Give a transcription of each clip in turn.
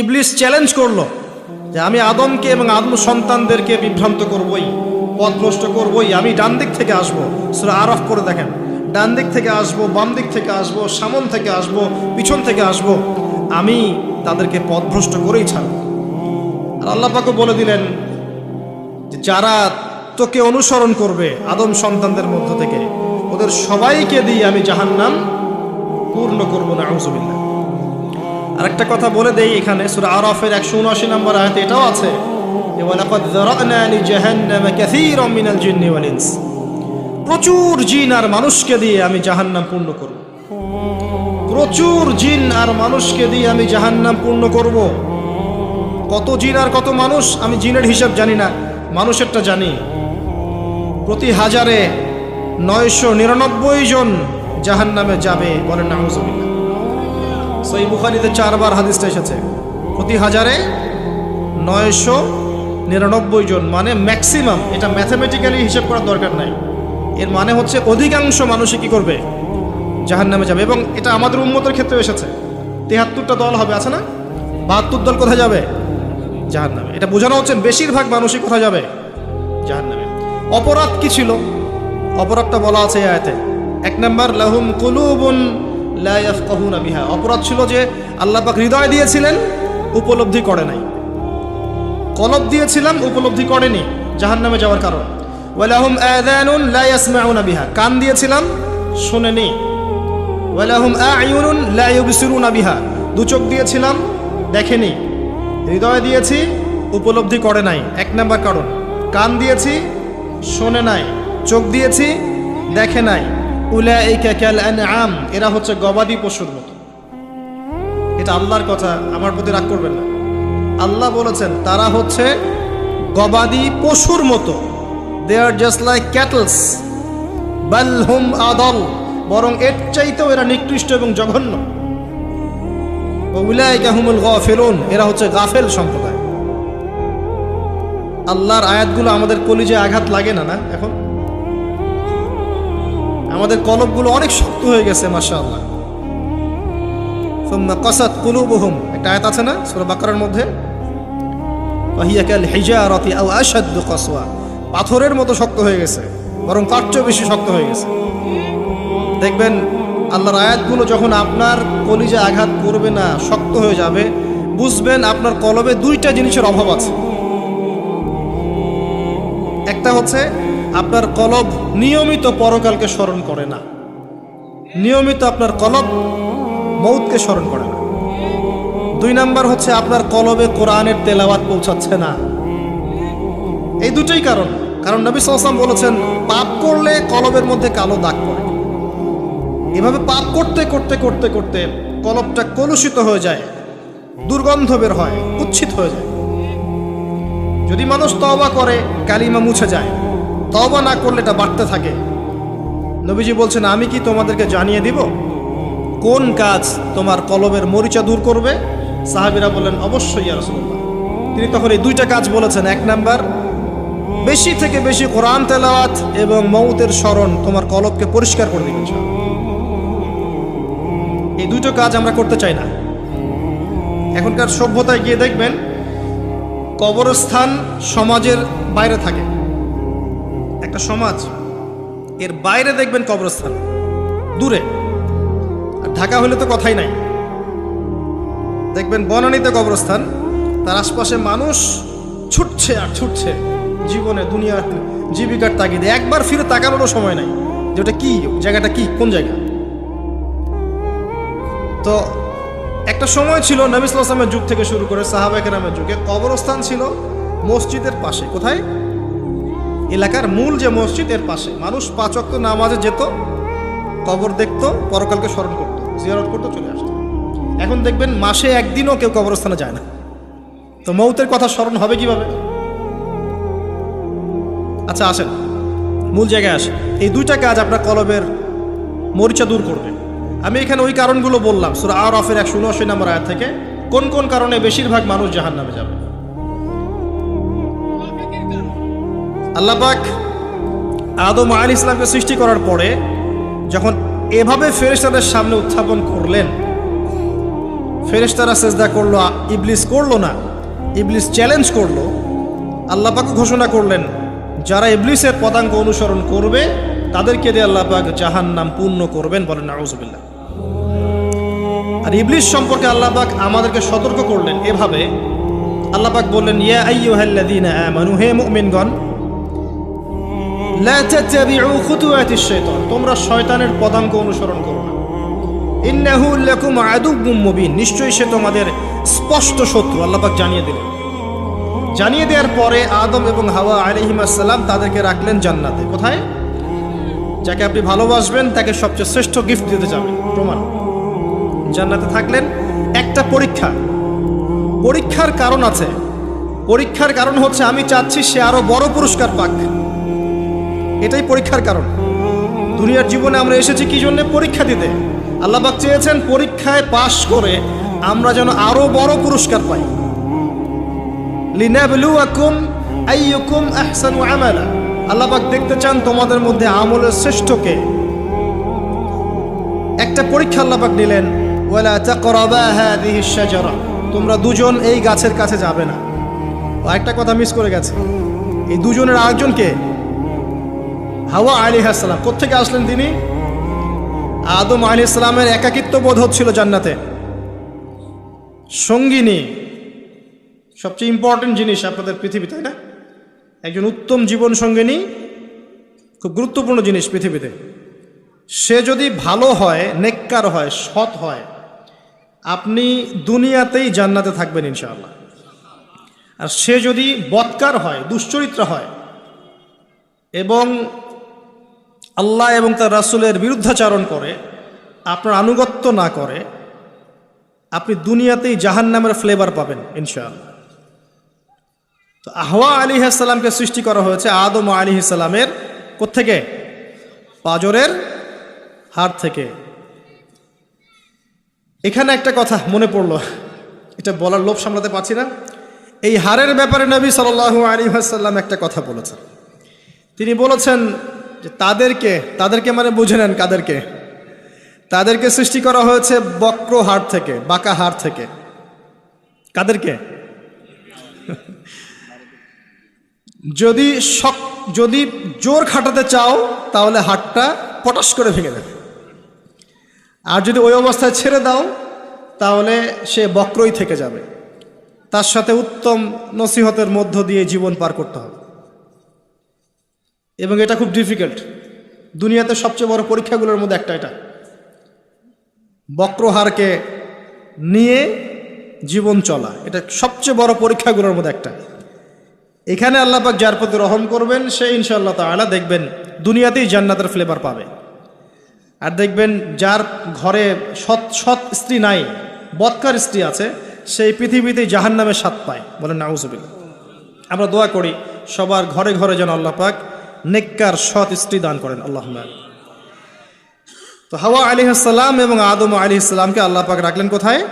ইবলিস চ্যালেঞ্জ করল যে আমি আদমকে এবং আদম সন্তানদেরকে বিভ্রান্ত করবই, পথভ্রষ্ট করবই। আমি ডান দিক থেকে আসব। সেটা আরফ করে দেখেন। ডান দিক থেকে আসব, বাম দিক থেকে আসব, সামন থেকে আসব, পিছন থেকে আসব। আমি তাদেরকে পথভ্রষ্ট করেই ছাড়বো। আর আল্লাহ পাকও বলে দিলেন যে যারা তোকে অনুসরণ করবে আদম সন্তানদের মধ্য থেকে, ওদের সবাইকে দিয়ে আমি জাহান্নাম পূর্ণ করব না আউজুবিল্লাহ আরেকটা কথা বলে দেই এখানে, সূরা আরাফের 179 নম্বর আয়াতে এটাও আছে প্রচুর জিন আর মানুষকে দিয়ে আমি জাহান্নাম পূর্ণ করব। প্রচুর জিন আর মানুষকে দিয়ে আমি জাহান্নাম পূর্ণ করব। কত জিন আর কত মানুষ, আমি জিনের হিসাব জানি না, মানুষেরটা জানি। প্রতি হাজারে নয়শো নিরানব্বই জন জাহান্নামে যাবে বলেন নাউজুবিল্লাহ সই বুখারিতে চারবার হাদিসটা এসেছে। প্রতি হাজারে নয়শো নিরানব্বই জন মানে ম্যাক্সিমাম এটা ম্যাথামেটিক্যালি হিসেব করার দরকার নাই। এর মানে হচ্ছে অধিকাংশ মানুষই কি করবে? জাহান নামে যাবে। এবং এটা আমাদের উন্মতের ক্ষেত্রে এসেছে। তেহাত্তরটা দল হবে, আছে না? বাহাত্তর দল কোথায় যাবে? জাহান নামে এটা বোঝানো হচ্ছে বেশিরভাগ মানুষই কোথায় যাবে? জাহান নামে অপরাধ কি ছিল? অপরাধটা বলা আছে আয়াতে। এক নম্বর, লাহুম কুলুবুন লা ইয়াফকাহুনা বিহা। অপরাধ ছিল যে আল্লাহ পাক হৃদয় দিয়েছিলেন, উপলব্ধি করে নাই। কলব দিয়েছিলাম, উপলব্ধি করেনি, জাহান্নামে যাওয়ার কারণ। ওয়ালাহুম আযানুন লা ইয়াসমাউনা বিহা। কান দিয়েছিলাম, শুনেনি। ওয়ালাহুম আ'য়ুনুন লা ইউবসিরুনা বিহা। দু চোখ দিয়েছিলাম, দেখেনি। হৃদয় দিয়েছি, উপলব্ধি করে নাই। এক নাম্বার কারণ, কান দিয়েছি, শোনে নাই। চোখ দিয়েছি, দেখে নাই। আনআম, এরা হচ্ছে গবাদি পশুর মতো। এটা আল্লাহর কথা, আমার প্রতি রাগ করবেন না। আল্লাহ বলেছেন, তারা হচ্ছে গবাদি পশুর মতো। দে আর জাস্ট লাইক ক্যাটলস বাল হুম আদল, বরং এর চাইতেও এরা নিকৃষ্ট এবং জঘন্য। উলাইকা হুমুল গাফিলুন, এরা হচ্ছে গাফেল সম্প্রদায়। আল্লাহর আয়াতগুলো আমাদের কলিজে আঘাত লাগে না না? এখন? আমাদের কলবগুলো অনেক শক্ত হয়ে গেছে, মাশাআল্লাহ। সুম্মা কাসাত কুলুবুহুম। একটা আয়াত আছে না, সূরা বাকারার মধ্যে? ওয়াহিয়া কাল হিজারাতি আও পাথরের মতো শক্ত হয়ে গেছে, বরং তার বেশি শক্ত হয়ে গেছে। দেখবেন, আল্লাহর আয়াতগুলো যখন আপনার কলিজে আঘাত করবে না, শক্ত হয়ে যাবে, বুঝবেন আপনার কলবে দুইটা জিনিসের অভাব আছে। একটা হচ্ছে আপনার কলব নিয়মিত পরকালকে স্মরণ করে না। নিয়মিত আপনার কলব মৌতকে স্মরণ করে না। দুই নাম্বার হচ্ছে আপনার কলবে কোরআনের তেলাওয়াত পৌঁছাচ্ছে না। এই দুটোই কারণ। কারণ নবী সাল্লাম বলেছেন, পাপ করলে কলবের মধ্যে কালো দাগ পড়ে। এভাবে পাপ করতে করতে করতে করতে কলবটা কলুষিত হয়ে যায়, দুর্গন্ধ বের হয়, উচ্ছিত হয়ে যায়। যদি মানুষ তবা করে, কালিমা মুছে যায়। তওবা না করলে এটা বাড়তে থাকে। নবীজি বলছেন, আমি কি তোমাদেরকে জানিয়ে দিব? কোন কাজ তোমার কলবের মরিচা দূর করবে? সাহাবিরা বললেন, অবশ্যই ইয়া তিনি তখন এই দুইটা কাজ বলেছেন। এক নাম্বার, বেশি থেকে বেশি কোরআন তেলাওয়াত এবং মৌতের স্মরণ তোমার কলবকে পরিষ্কার করে ইনশাআল্লাহ। এই দুটো কাজ আমরা করতে চাই না। এখনকার সভ্যতায় গিয়ে দেখবেন, কবরস্থান সমাজের বাইরে থাকে। একটা সমাজ, এর বাইরে দেখবেন কবরস্থান, দূরে। আর ঢাকা হলে তো কথাই নাই। দেখবেন বনানীতে কবরস্থান, তার আশপাশে মানুষ ছুটছে আর ছুটছে জীবনে, দুনিয়ার জীবিকার তাগিদে। একবার ফিরে তাকানোরও সময় নাই যে ওটা কি জায়গাটা কি, কোন জায়গা? তো একটা সময় ছিল নবী আসলামের যুগ থেকে শুরু করে সাহাবা কেরামের যুগে। কবরস্থান ছিল মসজিদের পাশে। কোথায়? এলাকার মূল যে মসজিদ, এর পাশে। মানুষ পাঁচ অক্ত নামাজে যেত, কবর দেখতো, পরকালকে স্মরণ করতো, জিয়ারত করতো, চলে আসতো। এখন দেখবেন মাসে একদিনও কেউ কবরস্থানে যায় না। তো মৌতের কথা স্মরণ হবে কীভাবে? আচ্ছা আসেন। মূল জায়গায় আসেন। এই দুইটা কাজ আপনার কলবের মরিচা দূর করবে। আমি এখানে ওই কারণগুলো বললাম, সুরা আর অফের একশো উনআশি নম্বর আয়াত থেকে, কোন কোন কারণে বেশিরভাগ মানুষ জাহান নামে যাবে? আল্লাহ পাক আদম আল ইসলামকে সৃষ্টি করার পরে যখন এভাবে ফেরেশতাদের সামনে উত্থাপন করলেন, ফেরেশতারা সেজদা করল, ইবলিস করল না, ইবলিস চ্যালেঞ্জ করল, আল্লাহ পাক ঘোষণা করলেন, যারা ইবলিসের পদাঙ্ক অনুসরণ করবে, তাদেরকে দিয়ে আল্লাহ পাক জাহান নাম পূর্ণ করবেন বলেন নাউজুবিল্লাহ। আর ইবলিস সম্পর্কে আল্লাহ পাক আমাদেরকে সতর্ক করলেন এভাবে, আল্লাহ পাক বললেন, ইয়া আইয়ুহাল্লাযীনা আমানু, হে মুমিনগণ তোমরা শয়তানের পদাঙ্ক অনুসরণ করো না। ইন্নাহু লাকুম আদুব্বুম মুবিন, নিশ্চয়ই সে তোমাদের স্পষ্ট শত্রু, আল্লাহ পাক জানিয়ে দিলেন। জানিয়ে দেওয়ার পরে আদম এবং হাওয়া আলাইহিমাসসালাম তাদেরকে রাখলেন জান্নাতে। কোথায়? যাকে আপনি ভালোবাসবেন, তাকে সবচেয়ে শ্রেষ্ঠ গিফট দিতে যাবেন। প্রমাণ। জান্নাতে থাকলেন, একটা পরীক্ষা। পরীক্ষার কারণ আছে। পরীক্ষার কারণ হচ্ছে, আমি চাচ্ছি সে আরও বড় পুরস্কার পাক। এটাই পরীক্ষার কারণ। দুনিয়ার জীবনে আমরা এসেছি কি জন্য? পরীক্ষা দিতে। আল্লাহবাক চেয়েছেন পরীক্ষায় পাশ করে আমরা যেন আরও বড় পুরস্কার পাই। আল্লাহবাক দেখতে চান তোমাদের মধ্যে আমলের শ্রেষ্ঠকে একটা পরীক্ষা আল্লাহবাক নিলেন তোমরা দুজন এই গাছের কাছে যাবে না। একটা কথা মিস করে গেছে। এই দুজনের আরেকজনকে হাওয়া আলী হাসালাম কোথেকে আসলেন তিনি? আদম আলী ইসলামের একাকিত্ব বোধ হচ্ছিল জান্নাতে। সঙ্গিনী, সবচেয়ে ইম্পর্টেন্ট জিনিস আপনাদের পৃথিবী তাই না? একজন উত্তম জীবন সঙ্গিনী, খুব গুরুত্বপূর্ণ জিনিস পৃথিবীতে। সে যদি ভালো হয়, নেককার হয়, সৎ হয়, আপনি দুনিয়াতেই জান্নাতে থাকবেন ইনশাআল্লাহ। আর সে যদি বৎকার হয়, দুশ্চরিত্র হয়, এবং আল্লাহ এবং তার রাসুলের বিরুদ্ধাচারণ করে, আপনার আনুগত্য না করে, আপনি দুনিয়াতেই জাহান নামের ফ্লেভার পাবেন, ইনশাআল্লাহ। তো আহওয়া আলী সাল্লামকে সৃষ্টি করা হয়েছে আদম আলী সাল্লামের কোত্থেকে? পাজরের হার থেকে। এখানে একটা কথা মনে পড়ল, এটা বলার লোভ সামলাতে পারছি না। এই হারের ব্যাপারে নবী সাল আলী সাল্লাম একটা কথা বলেছেন। তিনি বলেছেন যে তাদেরকে তাদেরকে মানে বুঝে নেন কাদেরকে। তাদেরকে সৃষ্টি করা হয়েছে বক্র হাড় থেকে, বাঁকা হাড় থেকে। কাদেরকে? যদি শক, যদি জোর খাটাতে চাও, তাহলে হাড়টা পটাশ করে ভেঙে দেবে। আর যদি ওই অবস্থায় ছেড়ে দাও, তাহলে সে বক্রই থেকে যাবে। তার সাথে উত্তম নসিহতের মধ্য দিয়ে জীবন পার করতে হবে। এবং এটা খুব ডিফিকাল্ট দুনিয়াতে সবচেয়ে বড় পরীক্ষাগুলোর মধ্যে একটা এটা। বক্রহারকে নিয়ে জীবন চলা, এটা সবচেয়ে বড় পরীক্ষাগুলোর মধ্যে একটা। এখানে আল্লাপাক যার প্রতি রহম করবেন, সে ইনশাআল্লাহ তাআলা দেখবেন দুনিয়াতেই জান্নাতের ফ্লেভার পাবে। আর দেখবেন যার ঘরে সৎ সৎ স্ত্রী নাই, বৎকার স্ত্রী আছে, সেই পৃথিবীতে জাহান নামে স্বাদ পায়। বলেন নাউজুবিল্লা আমরা দোয়া করি, সবার ঘরে ঘরে যেন আল্লাহ পাক নেককার সৎ স্ত্রী দান করেন আল্লাহ তো হাওয়া আলী সাল্লাম এবং আদম আলী ইসলামকে আল্লাহ পাক রাখলেন কোথায়?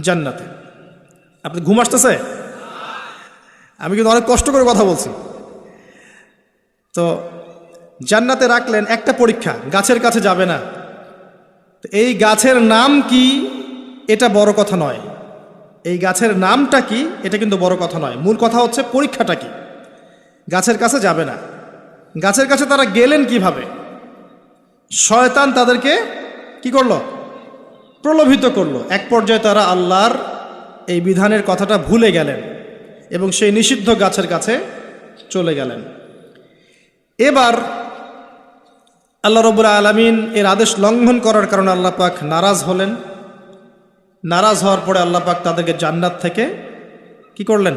জান্নাতে। আপনি ঘুম আসতেছে? আমি কিন্তু অনেক কষ্ট করে কথা বলছি। তো জান্নাতে রাখলেন একটা পরীক্ষা, গাছের কাছে যাবে না। তো এই গাছের নাম কি? এটা বড় কথা নয়। এই গাছের নামটা কি? এটা কিন্তু বড় কথা নয়। মূল কথা হচ্ছে পরীক্ষাটা কি? গাছের কাছে যাবে না। গাছের কাছে তারা গেলেন কীভাবে? শয়তান তাদেরকে কি করল? প্রলোভিত করল। এক পর্যায়ে তারা আল্লাহর এই বিধানের কথাটা ভুলে গেলেন এবং সেই নিষিদ্ধ গাছের কাছে চলে গেলেন। এবার আল্লাহ রবুল্লা আলমিন এর আদেশ লঙ্ঘন করার কারণে আল্লাহ পাক নারাজ হলেন। নারাজ হওয়ার পরে আল্লাহ পাক তাদেরকে জান্নাত থেকে কি করলেন?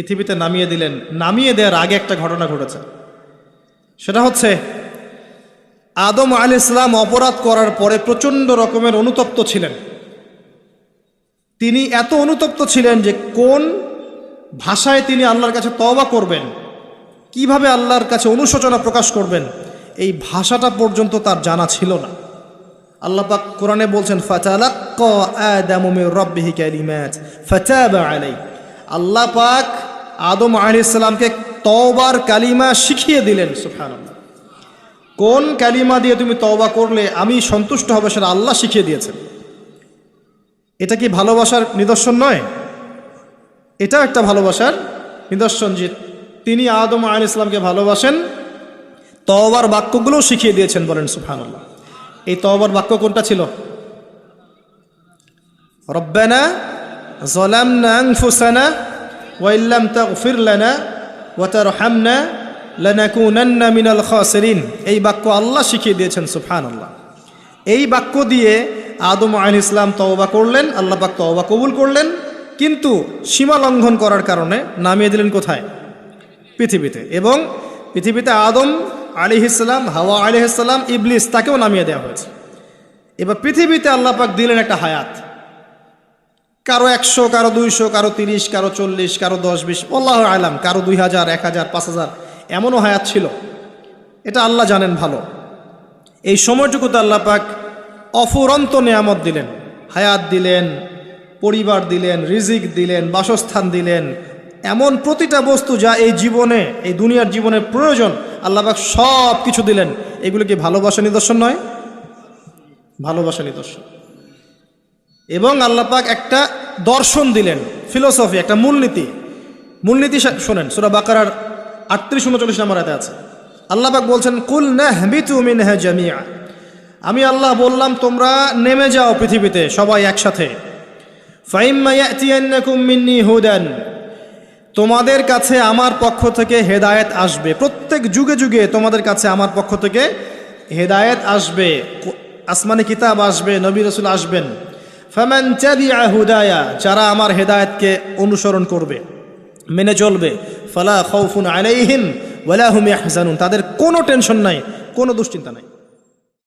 পৃথিবীতে নামিয়ে দিলেন। নামিয়ে দেওয়ার আগে একটা ঘটনা ঘটেছে। সেটা হচ্ছে, আদম আল ইসলাম অপরাধ করার পরে প্রচণ্ড রকমের অনুতপ্ত ছিলেন। তিনি এত অনুতপ্ত ছিলেন যে কোন ভাষায় তিনি আল্লাহর কাছে তওবা করবেন, কীভাবে আল্লাহর কাছে অনুশোচনা প্রকাশ করবেন, এই ভাষাটা পর্যন্ত তার জানা ছিল না। আল্লাহ পাক কোরআনে বলছেন, ফাতালাক্কা আদামু মির রাব্বিহি কালিমাত, ফাতাবা আলাই আল্লাহ পাক আদম আলিসাল্লামকে তওবার কালিমা শিখিয়ে দিলেন সুফান কোন কালিমা দিয়ে তুমি তওবা করলে আমি সন্তুষ্ট হবে সেটা আল্লাহ শিখিয়ে দিয়েছেন। এটা কি ভালোবাসার নিদর্শন নয়? এটা একটা ভালোবাসার নিদর্শন যে তিনি আদম আল ইসলামকে ভালোবাসেন, তওবার বাক্যগুলোও শিখিয়ে দিয়েছেন বলেন সুফানুল্লাহ এই তওবার বাক্য কোনটা ছিল? রব্বানা জলামনা ফুসানা ওয়াইল্লাম তাগফির লানা ওয়াতার হামনা লানাকুনান্না মিনাল খাসিরিন এই বাক্য আল্লাহ শিখিয়ে দিয়েছেন সুফান আল্লাহ এই বাক্য দিয়ে আদম আল ইসলাম তওবা করলেন, আল্লাহ পাক তওবা কবুল করলেন, কিন্তু সীমা লঙ্ঘন করার কারণে নামিয়ে দিলেন কোথায়? পৃথিবীতে। এবং পৃথিবীতে আদম আলি ইসলাম, হাওয়া আলি ইসলাম, ইবলিস তাকেও নামিয়ে দেওয়া হয়েছে। এবার পৃথিবীতে আল্লাপাক দিলেন একটা হায়াত। কারও একশো, কারও দুইশো, কারও তিরিশ, কারও চল্লিশ, কারও দশ, বিশ, আল্লাহ আলাম, কারও দুই হাজার, এক হাজার, পাঁচ হাজার, এমনও হায়াত ছিল। এটা আল্লাহ জানেন ভালো। এই সময়টুকুতে আল্লাহ পাক অফুরন্ত নেয়ামত দিলেন। হায়াত দিলেন, পরিবার দিলেন, রিজিক দিলেন, বাসস্থান দিলেন। এমন প্রতিটা বস্তু যা এই জীবনে, এই দুনিয়ার জীবনের প্রয়োজন, আল্লাহ পাক সব কিছু দিলেন। এগুলো কি ভালোবাসা নিদর্শন নয়? ভালোবাসা নিদর্শন। এবং আল্লাপাক একটা দর্শন দিলেন ফিলোসফি একটা মূলনীতি। মূলনীতি শোনেন, সুরা বাকারার আটত্রিশ, উনচল্লিশ নম্বর এতে আছে। আল্লাপাক বলছেন, কুল জামিয়া আমি আল্লাহ বললাম, তোমরা নেমে যাও পৃথিবীতে সবাই একসাথে। তোমাদের কাছে আমার পক্ষ থেকে হেদায়েত আসবে। প্রত্যেক যুগে যুগে তোমাদের কাছে আমার পক্ষ থেকে হেদায়েত আসবে। আসমানি কিতাব আসবে, নবী রসুল আসবেন। ফামান চাদিয়া হুদায়া, যারা আমার হেদায়তকে অনুসরণ করবে, মেনে চলবে, ফালা খৌফুন আলাইহিন ওয়ালাহুম ইয়াহজানুন। তাদের কোনো টেনশন নাই, কোনো দুশ্চিন্তা নাই।